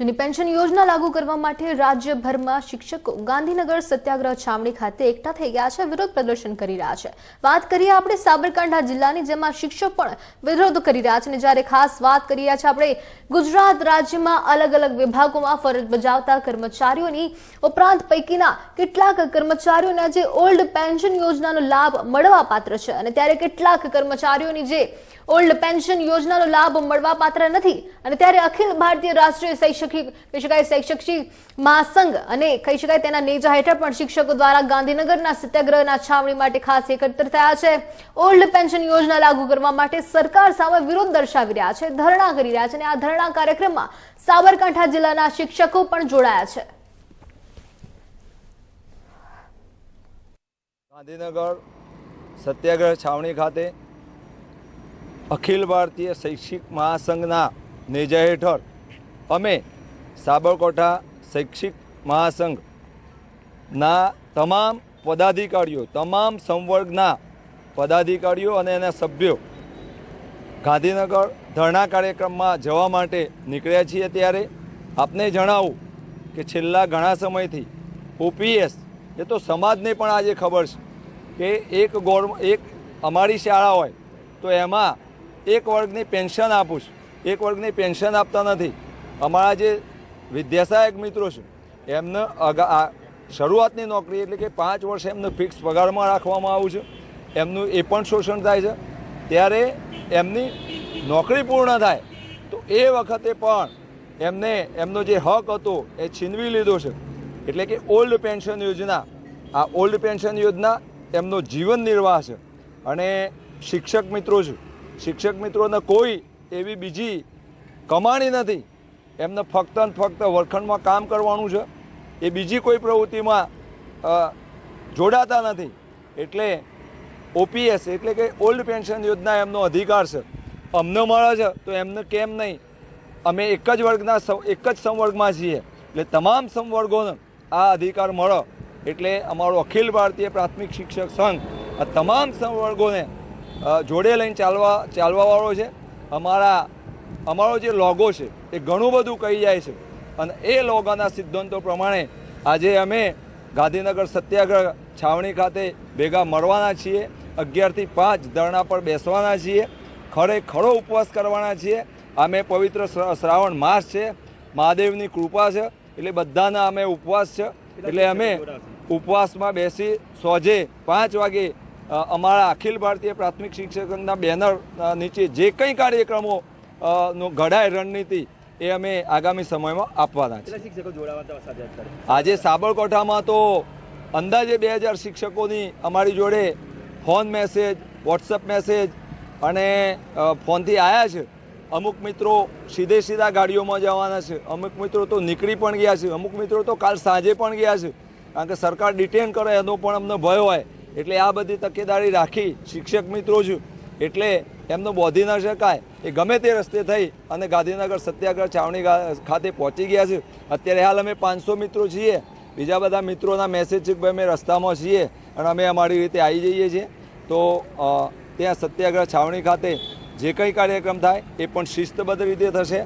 જૂની પેન્શન યોજના લાગુ કરવા માટે રાજ્યભરમાં શિક્ષકો ગાંધીનગર સત્યાગ્રહ છાવણી ખાતે એકઠા થઈ ગયા છે, વિરોધ પ્રદર્શન કરી રહ્યા છે. વાત કરીએ આપણે સાબરકાંઠા જિલ્લાની, જેમાં શિક્ષક પણ વિરોધ કરી રહ્યા છે અને જ્યારે ખાસ વાત કરી રહ્યા છે આપણે ગુજરાત રાજ્યમાં અલગ અલગ વિભાગોમાં ફરજ બજાવતા કર્મચારીઓની, ઉપરાંત પૈકીના કેટલાક કર્મચારીઓને જે ઓલ્ડ પેન્શન યોજનાનો લાભ મળવા પાત્ર છે. અને ત્યારે કેટલાક કર્મચારીઓની જે ઓલ્ડ પેન્શન યોજનાનો લાભ મળવા પાત્ર નથી. અને ત્યારે અખિલ ભારતીય રાષ્ટ્રીય શૈક્ષણિક કહી શકાય શૈક્ષણિક મહાસંઘ અને કહી શકાય તેના નેજા હેઠળ પણ શિક્ષકો દ્વારા ગાંધીનગરના સત્યાગ્રહના છાવણી માટે ખાસ એકત્ર થયા છે. ઓલ્ડ પેન્શન યોજના લાગુ કરવા માટે સરકાર સામે વિરોધ દર્શાવી રહ્યા છે, ધરણા કરી રહ્યા છે અને આ ધરણા કાર્યક્રમમાં સાબરકાંઠા જિલ્લાના શિક્ષકો પણ જોડાયા છે. ગાંધીનગર સત્યાગ્રહ છાવણી ખાતે અખિલ ભારતીય શૈક્ષિક મહાસંઘના નેજા હેઠળ અમે સાબરકોઠા શૈક્ષિક મહાસંઘના તમામ પદાધિકારીઓ, તમામ સંવર્ગના પદાધિકારીઓ અને એના સભ્યો ગાંધીનગર ધરણા કાર્યક્રમમાં જવા માટે નીકળ્યા છીએ ત્યારે આપને જણાવું કે છેલ્લા ઘણા સમયથી ઓપીએસ, એ તો સમાજને પણ આજે ખબર છે કે એક ગોળ એક અમારી શાળા હોય તો એમાં એક વર્ગની પેન્શન આપું છું. એક વર્ગની પેન્શન આપતા નથી. અમારા જે વિદ્યાસહાયક મિત્રો છે, એમને અગા શરૂઆતની નોકરી એટલે કે પાંચ વર્ષ એમને ફિક્સ પગારમાં રાખવામાં આવ્યું છે. એમનું એ પણ શોષણ થાય છે. ત્યારે એમની નોકરી પૂર્ણ થાય, તો એ વખતે પણ એમને, એમનો જે હક હતો એ છીનવી લીધો છે. એટલે કે ઓલ્ડ પેન્શન યોજના, આ ઓલ્ડ પેન્શન યોજના એમનો જીવન નિર્વાહ છે. અને શિક્ષક મિત્રો છે શિક્ષક મિત્રોને કોઈ એવી બીજી કમાણી નથી. એમને ફક્ત ને ફક્ત વર્ખંડમાં કામ કરવાનું છે. એ બીજી કોઈ પ્રવૃત્તિમાં જોડાતા નથી. એટલે ઓપીએસ, એટલે કે ઓલ્ડ પેન્શન યોજના એમનો અધિકાર છે. અમને મળે છે તો એમને કેમ નહીં? અમે એક જ વર્ગના એક જ સંવર્ગમાં છીએ. એટલે તમામ સંવર્ગોને આ અધિકાર મળે. એટલે અમારો અખિલ ભારતીય પ્રાથમિક શિક્ષક સંઘ, આ તમામ સંવર્ગોને જોડે લઈને ચાલવા ચાલવાવાળો છે. અમારા અમારો જે લોગો છે એ ઘણું બધું કહી જાય છે. અને એ લોગોના સિદ્ધાંતો પ્રમાણે આજે અમે ગાંધીનગર સત્યાગ્રહ છાવણી ખાતે ભેગા મળવાના છીએ. અગિયારથી પાંચ ધરણા પર બેસવાના છીએ. ખરે ખરો ઉપવાસ કરવાના છીએ. અમે પવિત્ર શ્રાવણ માસ છે. મહાદેવની કૃપા છે. એટલે બધાના અમે ઉપવાસ છે. એટલે અમે ઉપવાસમાં બેસી સોજે પાંચ વાગે અમારા અખિલ ભારતીય પ્રાથમિક શિક્ષક સંઘના બેનર નીચે જે કંઈ કાર્યક્રમો નો ઘડાય રણનીતિ એ અમે આગામી સમયમાં આપવાના છે. આજે સાબરકાંઠામાં તો અંદાજે બે હજાર શિક્ષકોની અમારી જોડે ફોન મેસેજ વોટ્સઅપ મેસેજ અને ફોનથી આવ્યા છે. અમુક મિત્રો સીધે સીધા ગાડીઓમાં જવાના છે. અમુક મિત્રો તો નીકળી પણ ગયા છે. અમુક મિત્રો તો કાલ સાંજે પણ ગયા છે. કારણ કે સરકાર ડિટેન કરે એનો પણ અમને ભય હોય. એટલે આ બધી તકેદારી રાખી શિક્ષક મિત્રો છું એટલે એમનો બોધી ન શકાય. એ ગમે તે રસ્તે થઈ અને ગાંધીનગર સત્યાગ્રહ છાવણી ખાતે પહોંચી ગયા છે. અત્યારે હાલ અમે પાંચસો મિત્રો છીએ. બીજા બધા મિત્રોના મેસેજ છે કે ભાઈ અમે રસ્તામાં છીએ અને અમે અમારી રીતે આવી જઈએ છીએ. તો ત્યાં સત્યાગ્રહ છાવણી ખાતે જે કંઈ કાર્યક્રમ થાય એ પણ શિસ્તબદ્ધ રીતે થશે.